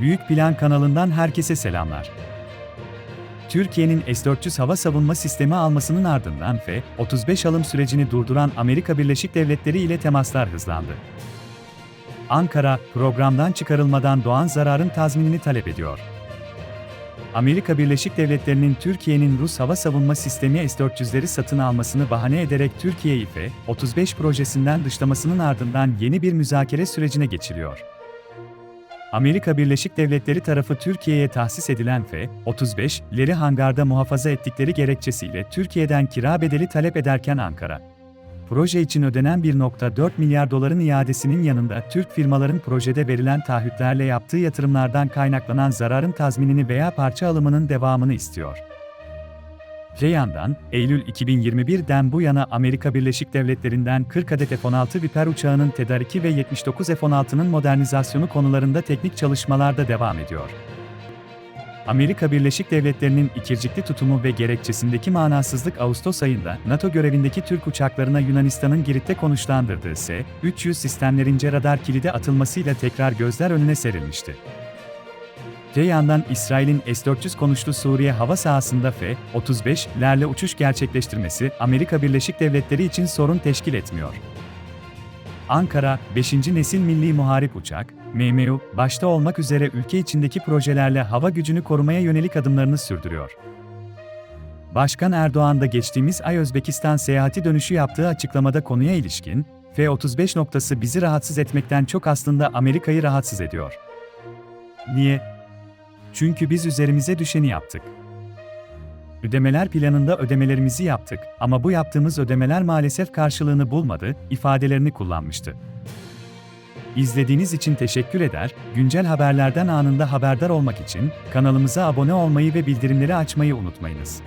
Büyük Plan kanalından herkese selamlar. Türkiye'nin S-400 hava savunma sistemi almasının ardından F-35 alım sürecini durduran Amerika Birleşik Devletleri ile temaslar hızlandı. Ankara, programdan çıkarılmadan doğan zararın tazminini talep ediyor. Amerika Birleşik Devletleri'nin Türkiye'nin Rus hava savunma sistemi S-400'leri satın almasını bahane ederek Türkiye'yi F-35 projesinden dışlamasının ardından yeni bir müzakere sürecine geçiliyor. Amerika Birleşik Devletleri tarafı Türkiye'ye tahsis edilen F-35'leri hangarda muhafaza ettikleri gerekçesiyle Türkiye'den kira bedeli talep ederken Ankara, proje için ödenen 1.4 milyar doların iadesinin yanında Türk firmaların projede verilen taahhütlerle yaptığı yatırımlardan kaynaklanan zararın tazminini veya parça alımının devamını istiyor. Öte yandan, Eylül 2021'den bu yana Amerika Birleşik Devletleri'nden 40 adet F-16 Viper uçağının tedariki ve 79 F-16'nın modernizasyonu konularında teknik çalışmalar da devam ediyor. Amerika Birleşik Devletleri'nin ikircikli tutumu ve gerekçesindeki manasızlık Ağustos ayında NATO görevindeki Türk uçaklarına Yunanistan'ın Girit'te konuşlandırdığı S-300 sistemlerince radar kilidi atılmasıyla tekrar gözler önüne serilmişti. Öte yandan İsrail'in S-400 konuşlu Suriye hava sahasında F-35'lerle uçuş gerçekleştirmesi Amerika Birleşik Devletleri için sorun teşkil etmiyor. Ankara, 5. nesil milli muharip uçak, MMU, başta olmak üzere ülke içindeki projelerle hava gücünü korumaya yönelik adımlarını sürdürüyor. Başkan Erdoğan da geçtiğimiz ay Özbekistan seyahati dönüşü yaptığı açıklamada konuya ilişkin, F-35 noktası bizi rahatsız etmekten çok aslında Amerika'yı rahatsız ediyor. Niye? Çünkü biz üzerimize düşeni yaptık. Ödemeler planında ödemelerimizi yaptık ama bu yaptığımız ödemeler maalesef karşılığını bulmadı ifadelerini kullanmıştı. İzlediğiniz için teşekkür eder, güncel haberlerden anında haberdar olmak için kanalımıza abone olmayı ve bildirimleri açmayı unutmayınız.